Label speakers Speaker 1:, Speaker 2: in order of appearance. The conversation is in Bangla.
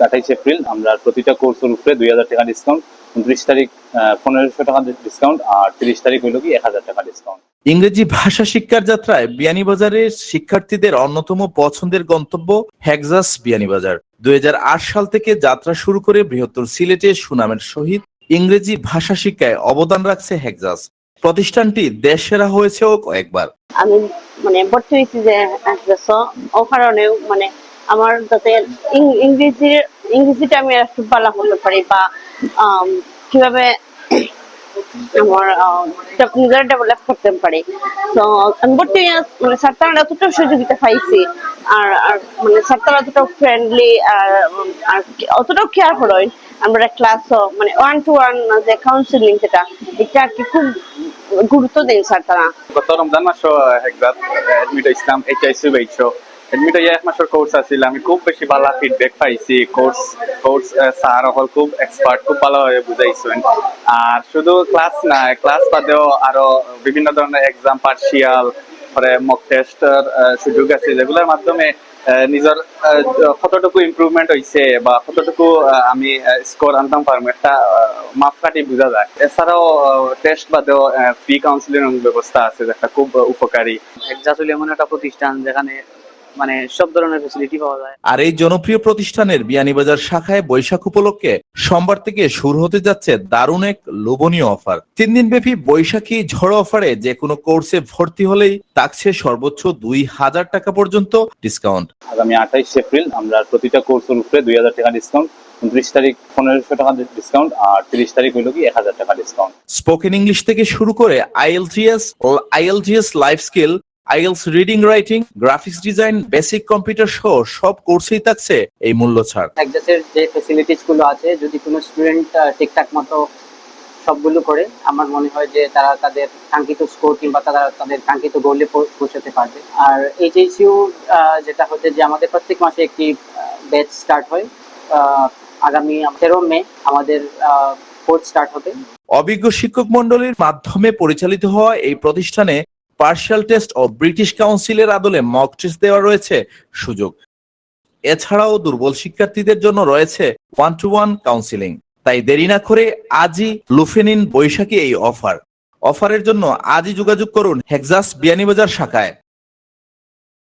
Speaker 1: আঠাইশ এপ্রিল আমরা প্রতিটা কোর্সের উপরে দুই হাজার টাকা ডিসকাউন্ট উনত্রিশ তারিখ পনেরোশো টাকা ডিসকাউন্ট আর তিরিশ তারিখ হইল কি এক হাজার টাকা ডিসকাউন্ট
Speaker 2: ইংরেজি ভাষা শিক্ষার যাত্রায় বিয়ানীবাজারের শিক্ষার্থীদের অন্যতম পছন্দের গন্তব্য হ্যাকজাস বিয়ানীবাজার দুই সাল থেকে যাত্রা শুরু করে বৃহত্তর সিলেটে সুনামের সহিত ইংরেজি ভাষা শিক্ষায় অবদান রাখছে হ্যাকজাস প্রতিষ্ঠানটি দেশ সেরা হয়েছেও কয়েকবার।
Speaker 3: আমি মানে ভর্তি হয়েছি যে ও কারণেও মানে আমার যাতে ইংরেজির ইংরেজিটা আমি একটু ভালো করতে পারি বা কীভাবে আমার ডেভেলপ করতে পারি। তো, আমি হয়ে মানে সহযোগিতা পাইছি, আর মানে ফ্রেন্ডলি আর অতটাও কেয়ার করেন আমরা ক্লাসও মানে ওয়ান টু ওয়ান যে কাউন্সিলিং যেটা, এটা আর কি খুব গুরুত্ব দেন স্যার তারা।
Speaker 1: গত রমজান মাসও এইচ আই সি বাইশো এক মাসের কোর্স আছিল। আমি খুব বেশি ভালো ফিডব্যাক পাইছি। কোর্স কোর্স স্যার হল খুব এক্সপার্ট খুব ভালোভাবে বুঝাইছেন। আর শুধু ক্লাস না ক্লাস বাদেও আরও বিভিন্ন ধরনের এক্সাম পার্সিয়াল পরে মক টেস্টের সুযোগ আছে। যেগুলোর মাধ্যমে নিজের কতটুকু ইমপ্রুভমেন্ট হয়েছে বা কতটুকু আমি স্কোর আনতাম পারব একটা মাপকাঠি বোঝা যায়। এছাড়াও টেস্ট বাদেও ফ্রি কাউন্সিলিং ব্যবস্থা আছে, যেটা খুব উপকারী।
Speaker 4: একজাসুল এমন একটা প্রতিষ্ঠান যেখানে মানে সব ধরনের ফেসিলিটি পাওয়া যায়।
Speaker 2: আর এই জনপ্রিয় প্রতিষ্ঠানের বিয়ানীবাজার শাখায় বৈশাখ উপলক্ষে সোমবার থেকে শুরু হতে যাচ্ছে দারুণ এক লোভনীয় অফার। তিন দিন ব্যাপী বৈশাখী ঝড় অফারে যে কোনো কোর্সে ভর্তি হলেই থাকছে সর্বোচ্চ দুই হাজার টাকা পর্যন্ত ডিসকাউন্ট।
Speaker 1: আগামী আঠাইশ এপ্রিল আমরা প্রতিটা কোর্সের উপরে দুই হাজার টাকা ডিসকাউন্ট উনত্রিশ তারিখ পনেরোশো টাকা ডিসকাউন্ট আর তিরিশ তারিখ হইল কি এক হাজার টাকা ডিসকাউন্ট।
Speaker 2: স্পোকেন ইংলিশ থেকে শুরু করে আইএলটিএস ও IELTS life skill IELTS reading writing graphics design basic computer সহ সব কোর্সেই থাকছে এই মূল্য ছাড়
Speaker 4: একজাসের যে ফেসিলিটিসগুলো আছে যদি কোনো স্টুডেন্ট ঠিকঠাক মতো সবগুলো করে আমার মনে হয় যে তারা তাদের কাঙ্ক্ষিত স্কোর কিংবা তারা তাদের কাঙ্ক্ষিত গোলে পৌঁছাতে পারবে। আর এইচএসইউ যেটা হচ্ছে যে আমাদের প্রত্যেক মাসে একটি ব্যাচ স্টার্ট হয় আগামী তেরো মে আমাদের কোর্স স্টার্ট হবে।
Speaker 2: অভিজ্ঞ শিক্ষক মন্ডলীর মাধ্যমে পরিচালিত হওয়া এই প্রতিষ্ঠানে পার্শিয়াল টেস্ট ও ব্রিটিশ কাউন্সিলের আদলে মক টেস্ট দেওয়া রয়েছে সুযোগ। এছাড়াও দুর্বল শিক্ষার্থীদের জন্য রয়েছে ওয়ান টু ওয়ান কাউন্সিলিং তাই দেরি না করে আজই লুফেনিন বৈশাখী এই অফার অফারের জন্য আজই যোগাযোগ করুন হেক্সাস বিয়ানীবাজার শাখায়।